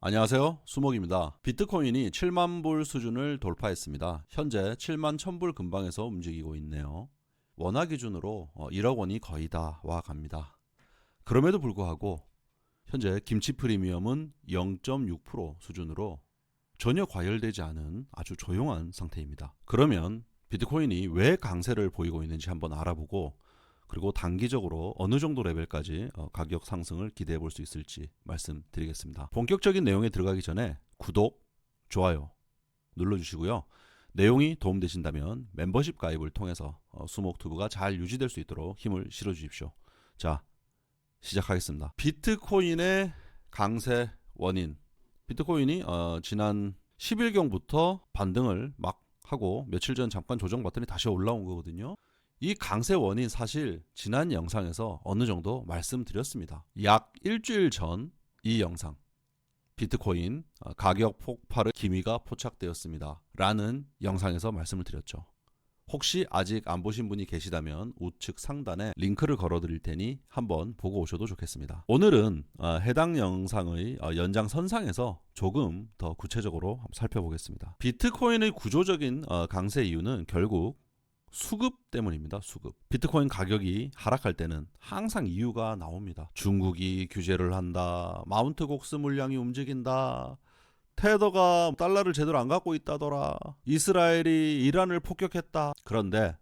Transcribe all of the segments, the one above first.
안녕하세요. 수목입니다. 비트코인이 7만 불 수준을 돌파했습니다. 현재 7만 1000불 근방에서 움직이고 있네요. 원화 기준으로 어, 1억 원이 거의 다 와 갑니다. 그럼에도 불구하고 현재 김치 프리미엄은 0.6% 수준으로 전혀 과열되지 않은 아주 조용한 상태입니다. 그러면 비트코인이 왜 강세를 보이고 있는지 한번 알아보고 그리고 단기적으로 어느 정도 레벨까지 어, 가격 상승을 기대해 볼 수 있을지 말씀드리겠습니다. 본격적인 내용에 들어가기 전에 구독, 좋아요 눌러주시고요. 내용이 도움되신다면 멤버십 가입을 통해서 어, 수목투브가 잘 유지될 수 있도록 힘을 실어 주십시오. 자, 시작하겠습니다. 비트코인의 강세 원인. 비트코인이 어, 지난 10일경부터 반등을 막 하고 며칠 전 잠깐 조정 받더니 다시 올라온 거거든요. 이 강세 원인 사실 지난 영상에서 어느 정도 말씀드렸습니다. 약 일주일 전 이 영상 비트코인 어, 가격 폭발의 기미가 포착되었습니다. 라는 영상에서 말씀을 드렸죠. 혹시 아직 안 보신 분이 계시다면 우측 상단에 링크를 걸어 드릴 테니 한번 보고 오셔도 좋겠습니다. 오늘은 어, 해당 영상의 어, 연장선상에서 조금 더 구체적으로 살펴보겠습니다. 비트코인의 구조적인 어, 강세 이유는 결국 수급 때문입니다. 수급. 비트코인 가격이 하락할 때는 항상 이유가 나옵니다. 중국이 규제를 한다. 마운트 곡스 물량이 움직인다. 테더가 달러를 제대로 안 갖고 있다더라. 이스라엘이 이란을 폭격했다. 그런데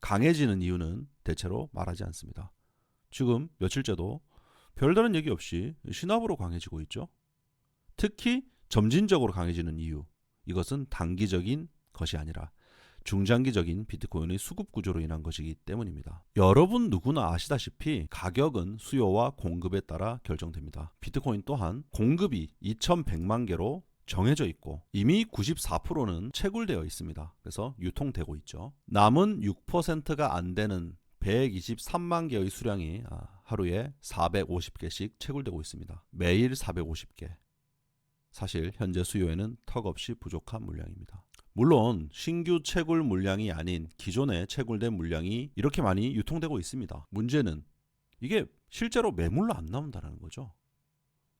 강해지는 이유는 대체로 말하지 않습니다. 지금 며칠째도 별다른 얘기 없이 신압으로 강해지고 있죠. 특히 점진적으로 강해지는 이유. 이것은 단기적인 것이 아니라 중장기적인 비트코인의 수급 구조로 인한 것이기 때문입니다. 여러분 누구나 아시다시피 가격은 수요와 공급에 따라 결정됩니다. 비트코인 또한 공급이 2100만 개로 정해져 있고 이미 94%는 채굴되어 있습니다. 그래서 유통되고 있죠. 남은 6%가 안 되는 123만 개의 수량이 아, 하루에 450개씩 채굴되고 있습니다. 매일 450개. 사실 현재 수요에는 턱없이 부족한 물량입니다. 물론 신규 채굴 물량이 아닌 기존에 채굴된 물량이 이렇게 많이 유통되고 있습니다. 문제는 이게 실제로 매물로 안 나온다는 거죠.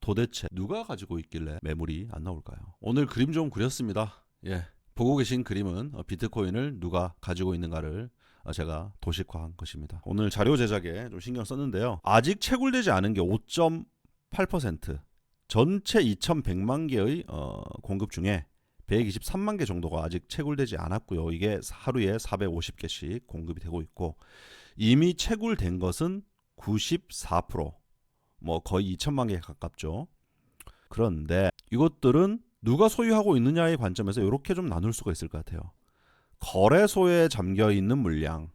도대체 누가 가지고 있길래 매물이 안 나올까요? 오늘 그림 좀 그렸습니다. 예. 보고 계신 그림은 어, 비트코인을 누가 가지고 있는가를 어, 제가 도식화한 것입니다. 오늘 자료 제작에 좀 신경 썼는데요. 아직 채굴되지 않은 게 5.8%. 전체 2,100만 개의 어, 공급 중에 123만 개 정도가 아직 채굴되지 않았고요. 이게 하루에 450개씩 공급이 되고 있고 이미 채굴된 것은 94%, 뭐 거의 2천만 개 가깝죠. 그런데 이것들은 누가 소유하고 있느냐의 관점에서 이렇게 좀 나눌 수가 있을 것 같아요. 거래소에 잠겨 있는 물량,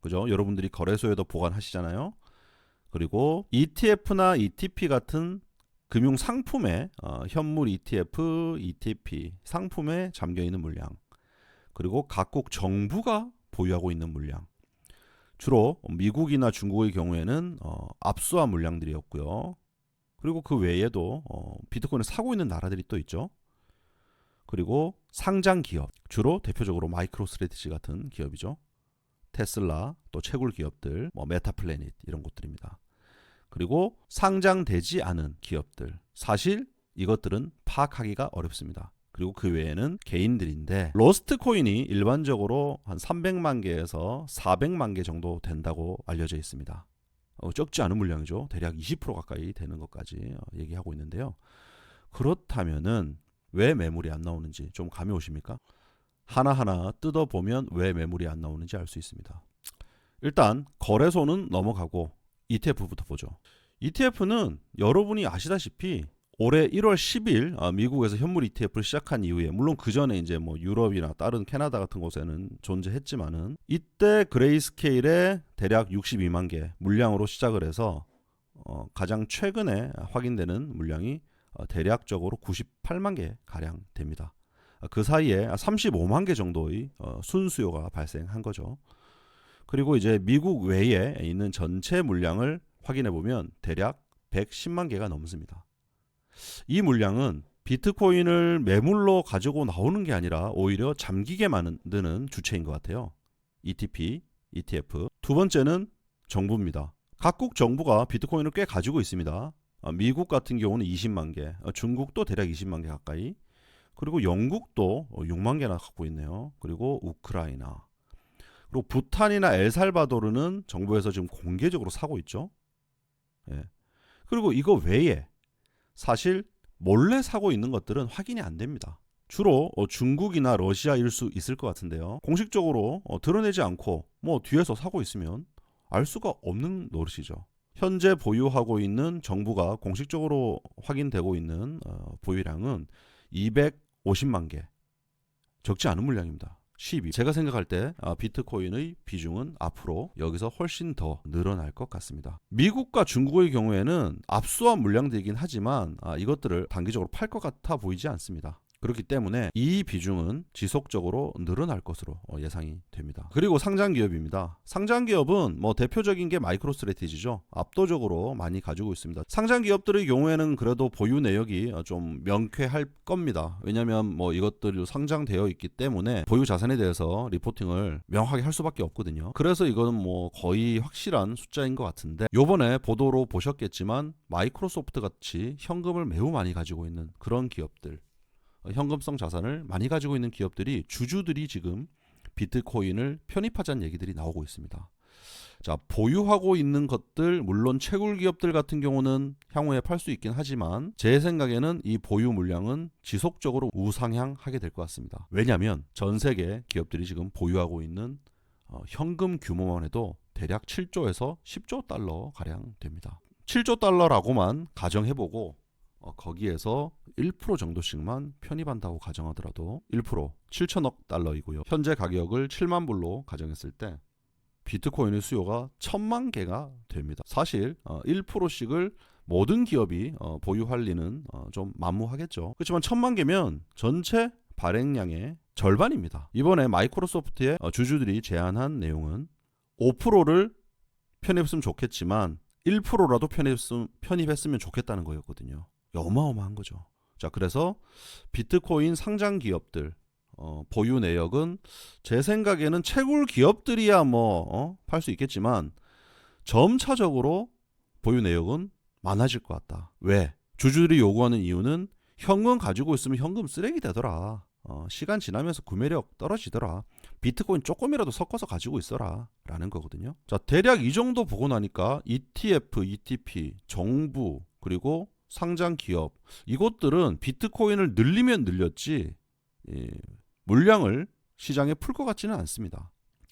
그죠? 여러분들이 거래소에도 보관하시잖아요. 그리고 ETF나 ETP 같은 금융 상품에 어, 현물 ETF, ETP 상품에 잠겨 있는 물량 그리고 각국 정부가 보유하고 있는 물량 주로 미국이나 중국의 경우에는 어, 압수한 물량들이었고요. 그리고 그 외에도 어, 비트코인을 사고 있는 나라들이 또 있죠. 그리고 상장 기업 주로 대표적으로 마이크로 스트레티지 같은 기업이죠. 테슬라 또 채굴 기업들 뭐 메타플래닛 이런 곳들입니다. 그리고 상장되지 않은 기업들. 사실 이것들은 파악하기가 어렵습니다. 그리고 그 외에는 개인들인데 로스트 코인이 일반적으로 한 300만 개에서 400만 개 정도 된다고 알려져 있습니다. 어, 적지 않은 물량이죠. 대략 20% 가까이 되는 것까지 어, 얘기하고 있는데요. 그렇다면은 왜 매물이 안 나오는지 좀 감이 오십니까? 하나하나 뜯어보면 왜 매물이 안 나오는지 알 수 있습니다. 일단 거래소는 넘어가고 ETF부터 보죠. ETF는 여러분이 아시다시피 올해 1월 10일 아, 미국에서 현물 ETF를 시작한 이후에 물론 그 전에 이제 뭐 유럽이나 다른 캐나다 같은 곳에는 존재했지만은 이때 그레이스케일에 대략 62만 개 물량으로 시작을 해서 어, 가장 최근에 확인되는 물량이 어, 대략적으로 98만 개 가량 됩니다. 아, 그 사이에 35만 개 정도의 어, 순수요가 발생한 거죠. 그리고 이제 미국 외에 있는 전체 물량을 확인해 보면 대략 110만 개가 넘습니다. 이 물량은 비트코인을 매물로 가지고 나오는 게 아니라 오히려 잠기게 만드는 주체인 것 같아요. ETP, ETF. 두 번째는 정부입니다. 각국 정부가 비트코인을 꽤 가지고 있습니다. 어, 미국 같은 경우는 20만 개, 어, 중국도 대략 20만 개 가까이, 그리고 영국도 어, 6만 개나 갖고 있네요. 그리고 우크라이나, 그리고 부탄이나 엘살바도르는 정부에서 지금 공개적으로 사고 있죠. 예. 그리고 이거 외에 사실 몰래 사고 있는 것들은 확인이 안 됩니다. 주로 어, 중국이나 러시아일 수 있을 것 같은데요. 공식적으로 어, 드러내지 않고 뭐 뒤에서 사고 있으면 알 수가 없는 노릇이죠. 현재 보유하고 있는 정부가 공식적으로 확인되고 있는 어, 보유량은 250만 개. 적지 않은 물량입니다. 12. 제가 생각할 때 아, 비트코인의 비중은 앞으로 여기서 훨씬 더 늘어날 것 같습니다. 미국과 중국의 경우에는 압수한 물량들이긴 하지만 아, 이것들을 단기적으로 팔 것 같아 보이지 않습니다. 그렇기 때문에 이 비중은 지속적으로 늘어날 것으로 어, 예상이 됩니다. 그리고 상장 기업입니다. 상장 기업은 뭐 대표적인 게 마이크로 스트레티지죠. 압도적으로 많이 가지고 있습니다. 상장 기업들의 경우에는 그래도 보유 내역이 어, 좀 명쾌할 겁니다. 왜냐하면 뭐 이것들이 상장되어 있기 때문에 보유 자산에 대해서 리포팅을 명확하게 할 수밖에 없거든요. 그래서 이거는 뭐 거의 확실한 숫자인 것 같은데 요번에 보도로 보셨겠지만 마이크로소프트 같이 현금을 매우 많이 가지고 있는 그런 기업들 현금성 자산을 많이 가지고 있는 기업들이 주주들이 지금 비트코인을 편입하자는 얘기들이 나오고 있습니다. 자, 보유하고 있는 것들 물론 채굴 기업들 같은 경우는 향후에 팔 수 있긴 하지만 제 생각에는 이 보유 물량은 지속적으로 우상향하게 될 것 같습니다. 왜냐하면 전 세계 기업들이 지금 보유하고 있는 어, 현금 규모만 해도 대략 7조에서 10조 달러 가량 됩니다. 7조 달러라고만 가정해보고 어, 거기에서 1% 정도씩만 편입한다고 가정하더라도 1% 7천억 달러이고요. 현재 가격을 7만 불로 가정했을 때 비트코인의 수요가 천만 개가 됩니다. 사실 어, 1%씩을 모든 기업이 어, 보유할 리는 어, 좀 만무하겠죠. 그렇지만 천만 개면 전체 발행량의 절반입니다. 이번에 마이크로소프트의 어, 주주들이 제안한 내용은 5%를 편입했으면 좋겠지만 1%라도 편입했으면, 편입했으면 좋겠다는 거였거든요. 어마어마한 거죠. 자, 그래서 비트코인 상장 기업들 어, 보유 내역은 제 생각에는 채굴 기업들이야 뭐팔수 있겠지만 점차적으로 보유 내역은 많아질 것 같다. 왜? 주주들이 요구하는 이유는 현금 가지고 있으면 현금 쓰레기 되더라. 어, 시간 지나면서 구매력 떨어지더라. 비트코인 조금이라도 섞어서 가지고 있어라. 라는 거거든요. 자, 대략 이 정도 보고 나니까 ETF, ETP, 정부, 그리고 상장 기업 이것들은 비트코인을 늘리면 늘렸지 예, 물량을 시장에 풀 것 같지는 않습니다.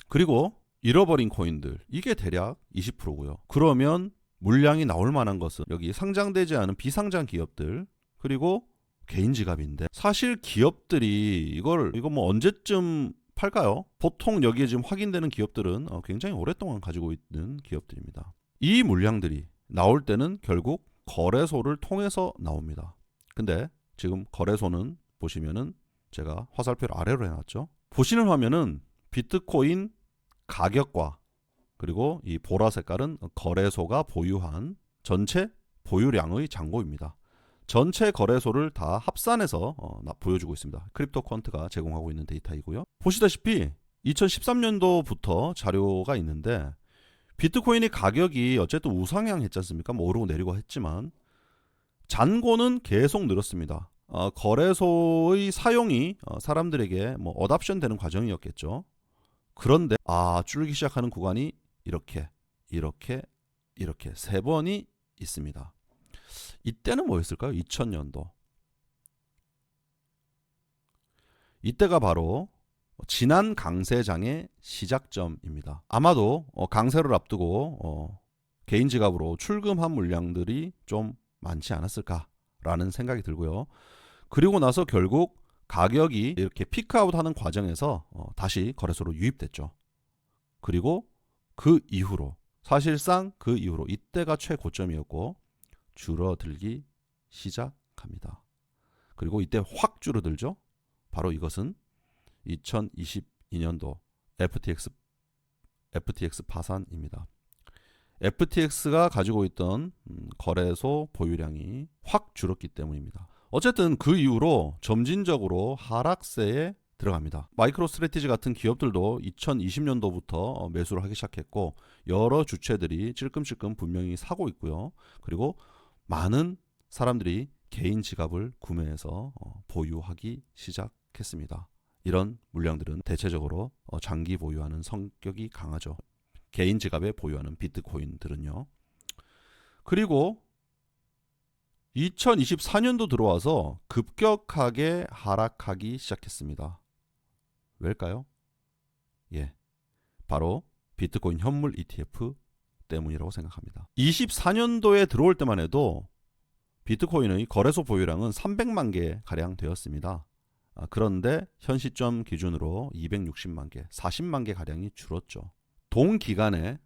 그리고 잃어버린 코인들 이게 대략 20%고요. 그러면 물량이 나올 만한 것은 여기 상장되지 않은 비상장 기업들 그리고 개인 지갑인데 사실 기업들이 이걸 이거 뭐 언제쯤 팔까요? 보통 여기에 지금 확인되는 기업들은 어, 굉장히 오랫동안 가지고 있는 기업들입니다. 이 물량들이 나올 때는 결국 거래소를 통해서 나옵니다. 근데 지금 거래소는 보시면은 제가 화살표를 아래로 해놨죠. 보시는 화면은 비트코인 가격과 그리고 이 보라 색깔은 거래소가 보유한 전체 보유량의 잔고입니다. 전체 거래소를 다 합산해서 어, 보여주고 있습니다. 크립토 퀀트가 제공하고 있는 데이터이고요. 보시다시피 2013년도부터 자료가 있는데 비트코인의 가격이 어쨌든 우상향했지 않습니까? 뭐 오르고 내리고 했지만 잔고는 계속 늘었습니다. 어, 거래소의 사용이 어, 사람들에게 뭐 어답션 되는 과정이었겠죠. 그런데 아 줄기 시작하는 구간이 이렇게 이렇게 이렇게 세 번이 있습니다. 이때는 뭐였을까요? 2000년도. 이때가 바로 지난 강세장의 시작점입니다. 아마도 어, 강세를 앞두고 어, 개인 지갑으로 출금한 물량들이 좀 많지 않았을까라는 생각이 들고요. 그리고 나서 결국 가격이 이렇게 피크아웃하는 과정에서 어, 다시 거래소로 유입됐죠. 그리고 그 이후로 사실상 그 이후로 이때가 최고점이었고 줄어들기 시작합니다. 그리고 이때 확 줄어들죠. 바로 이것은 2022년도 FTX FTX 파산입니다. FTX가 가지고 있던 음, 거래소 보유량이 확 줄었기 때문입니다. 어쨌든 그 이후로 점진적으로 하락세에 들어갑니다. 마이크로 스트레티지 같은 기업들도 2020년도부터 매수를 하기 시작했고 여러 주체들이 찔끔찔끔 분명히 사고 있고요. 그리고 많은 사람들이 개인 지갑을 구매해서 어, 보유하기 시작했습니다. 이런 물량들은 대체적으로 어, 장기 보유하는 성격이 강하죠. 개인 지갑에 보유하는 비트코인들은요. 그리고 2024년도 들어와서 급격하게 하락하기 시작했습니다. 왜일까요? 예. 바로 비트코인 현물 ETF 때문이라고 생각합니다. 24년도에 들어올 때만 해도 비트코인의 거래소 보유량은 300만 개 가량 되었습니다. 아, 그런데 현 시점 기준으로 260만 개, 40만 개 가량이 줄었죠. 동 기간에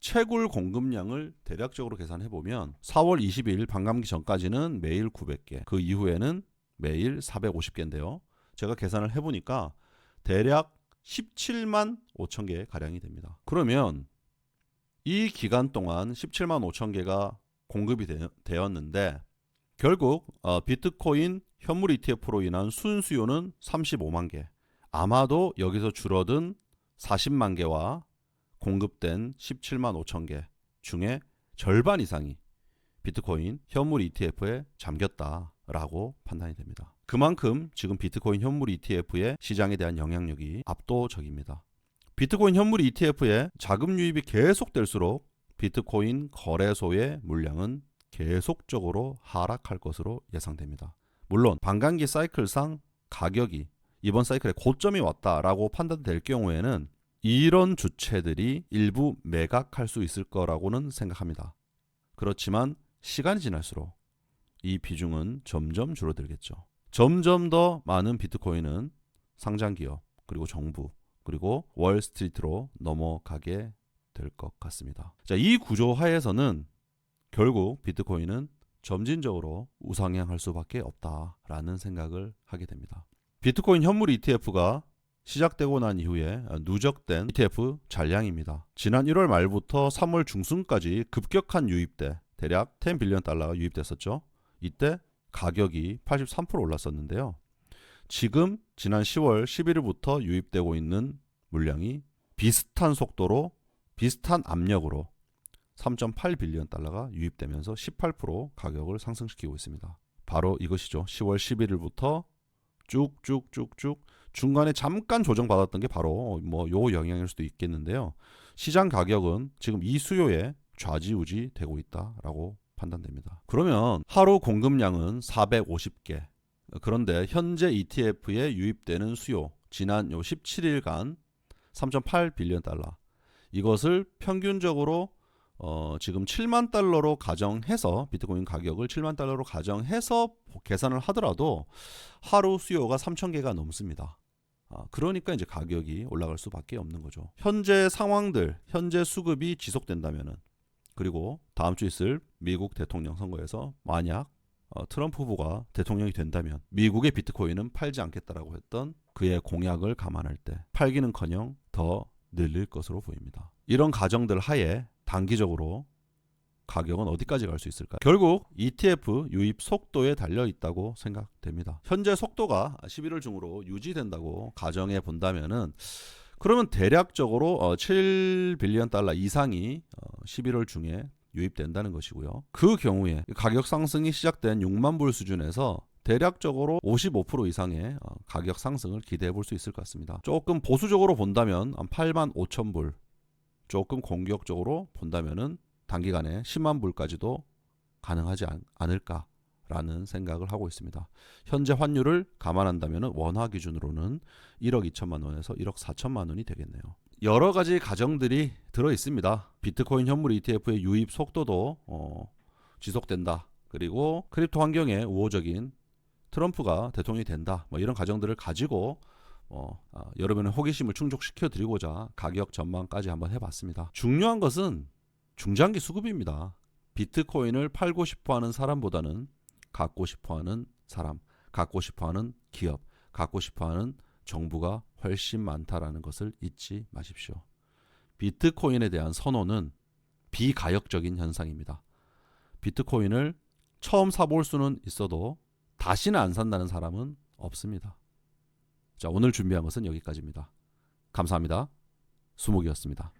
채굴 공급량을 대략적으로 계산해 보면 4월 20일 반감기 전까지는 매일 900개, 그 이후에는 매일 450개인데요. 제가 계산을 해 보니까 대략 17만 5천 개 가량이 됩니다. 그러면 이 기간 동안 17만 5천 개가 공급이 되, 었는데 결국 어, 비트코인 현물 ETF로 인한 순수요는 35만 개. 아마도 여기서 줄어든 40만 개와 공급된 17만 5천 개 중에 절반 이상이 비트코인 현물 ETF에 잠겼다라고 판단이 됩니다. 그만큼 지금 비트코인 현물 ETF의 시장에 대한 영향력이 압도적입니다. 비트코인 현물 ETF에 자금 유입이 계속될수록 비트코인 거래소의 물량은 계속적으로 하락할 것으로 예상됩니다. 물론 반감기 사이클상 가격이 이번 사이클에 고점이 왔다라고 판단될 경우에는 이런 주체들이 일부 매각할 수 있을 거라고는 생각합니다. 그렇지만 시간이 지날수록 이 비중은 점점 줄어들겠죠. 점점 더 많은 비트코인은 상장 기업 그리고 정부 그리고 월스트리트로 넘어가게 될 것 같습니다. 자, 이 구조 하에서는 결국 비트코인은 점진적으로 우상향할 수밖에 없다라는 생각을 하게 됩니다. 비트코인 현물 ETF가 시작되고 난 이후에 누적된 ETF 잔량입니다. 지난 1월 말부터 3월 중순까지 급격한 유입대 대략 10 빌리언 달러가 유입됐었죠. 이때 가격이 83% 올랐었는데요. 지금 지난 10월 11일부터 유입되고 있는 물량이 비슷한 속도로 비슷한 압력으로 3.8 빌리언 달러가 유입되면서 18% 가격을 상승시키고 있습니다. 바로 이것이죠. 10월 11일부터 쭉쭉쭉쭉 중간에 잠깐 조정받았던 게 바로 뭐 요 영향일 수도 있겠는데요. 시장 가격은 지금 이 수요에 좌지우지 되고 있다라고 판단됩니다. 그러면 하루 공급량은 450개. 그런데 현재 ETF에 유입되는 수요 지난 요 17일간 3.8 빌리언 달러. 이것을 평균적으로 어, 지금 7만 달러로 가정해서 비트코인 가격을 7만 달러로 가정해서 계산을 하더라도 하루 수요가 3천 개가 넘습니다. 아, 그러니까 이제 가격이 올라갈 수밖에 없는 거죠. 현재 상황들, 현재 수급이 지속된다면은 그리고 다음 주 있을 미국 대통령 선거에서 만약 어, 트럼프 후보가 대통령이 된다면 미국의 비트코인은 팔지 않겠다라고 했던 그의 공약을 감안할 때 팔기는커녕 더 늘릴 것으로 보입니다. 이런 가정들 하에 단기적으로 가격은 어디까지 갈 수 있을까? 결국 ETF 유입 속도에 달려 있다고 생각됩니다. 현재 속도가 11월 중으로 유지된다고 가정해 본다면은 그러면 대략적으로 7 어, 달러 이상이 11월 어, 중에 유입된다는 것이고요. 그 경우에 가격 상승이 시작된 6만 불 수준에서 대략적으로 55% 이상의 어, 가격 상승을 기대해 볼 수 있을 것 같습니다. 조금 보수적으로 본다면 8만 5천 불, 조금 공격적으로 본다면은 단기간에 10만 불까지도 가능하지 않, 않을까라는 생각을 하고 있습니다. 현재 환율을 감안한다면 원화 기준으로는 1억 2천만 원에서 1억 4천만 원이 되겠네요. 여러 가지 가정들이 들어 있습니다. 비트코인 현물 ETF의 유입 속도도 어, 지속된다. 그리고 크립토 환경에 우호적인 트럼프가 대통령이 된다. 뭐 이런 가정들을 가지고 어, 아, 여러분의 호기심을 충족시켜 드리고자 가격 전망까지 한번 해봤습니다. 중요한 것은 중장기 수급입니다. 비트코인을 팔고 싶어하는 사람보다는 갖고 싶어하는 사람, 갖고 싶어하는 기업, 갖고 싶어하는 정부가 훨씬 많다라는 것을 잊지 마십시오. 비트코인에 대한 선호는 비가역적인 현상입니다. 비트코인을 처음 사볼 수는 있어도 다시는 안 산다는 사람은 없습니다. 자, 오늘 준비한 것은 여기까지입니다. 감사합니다. 수목이었습니다.